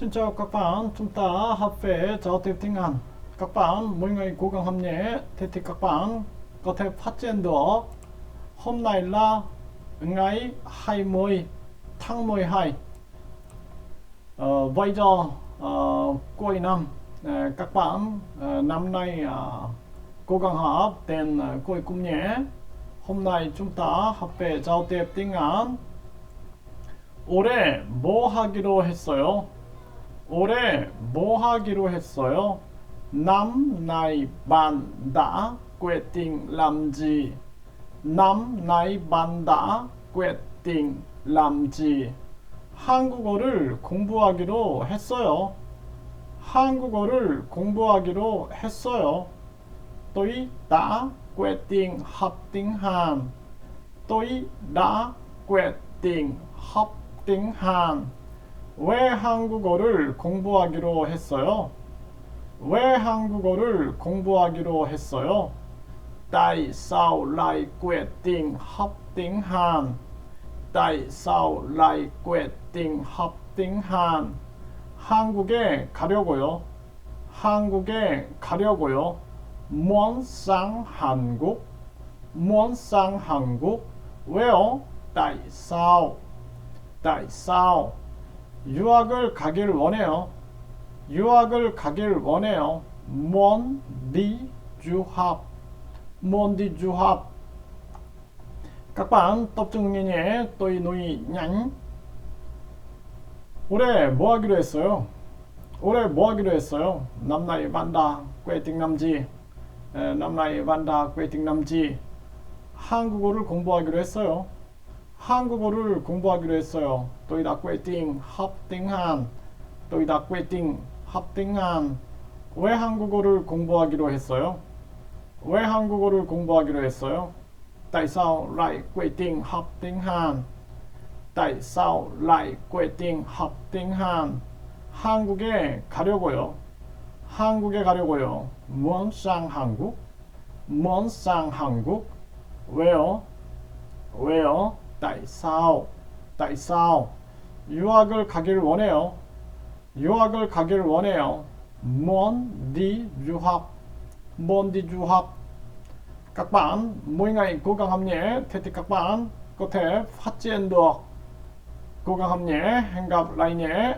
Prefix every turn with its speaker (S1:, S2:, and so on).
S1: Xin chào các bạn, chúng ta học về giao tiếp tiếng Anh. Các bạn mỗi ngày cố gắng học nhé, thế thì các bạn có thể phát triển được. Hôm nay là ngày 20 tháng 12. Ờ, vậy giờ cuối năm, các bạn năm nay cố gắng học đến cuối cùng nhé. Hôm nay chúng ta học về giao tiếp tiếng Anh. 올해 뭐 하기로 했어요? 올해 뭐 하기로 했어요? làm gì? năm nay bạn đã quyết định làm gì? 한국어를 공부하기로 했어요. 한국어를 공부하기로 했어요. tôi đã quyết định học. 왜 한국어를 공부하기로 했어요? 왜 한국어를 공부하기로 했어요? Tiếng Hàn? Tại sao lại quyết định học tiếng Hàn? 한국에 가려고요. 한국에 가려고요. sang 한국? sang 한국? 왜요? tại sao? tại sao? 유학을 가길 원해요. 유학을 가길 원해요. Các bạn tập trung nghe nhé. Tôi nói nhanh. 올해 뭐 하기로 했어요? 올해 뭐 하기로 했어요? năm nay bạn đã quyết định làm gì? 한국어를 공부하기로 했어요. 한국어를 공부하기로 했어요. đã quyết định học tiếng Hàn. 왜 한국어를 공부하기로 했어요? 왜 한국어를 공부하기로 했어요? tại sao lại quyết định học tiếng Hàn? 한국에 가려고요. 한국에 가려고요. sang 한국? sang 한국? 왜요? 왜요? Tại sao? 유학을 가길 원해요. 유학을 가길 원해요. bạn có thể phát triển được. Cố gắng học nhé. Hẹn gặp lại nhé.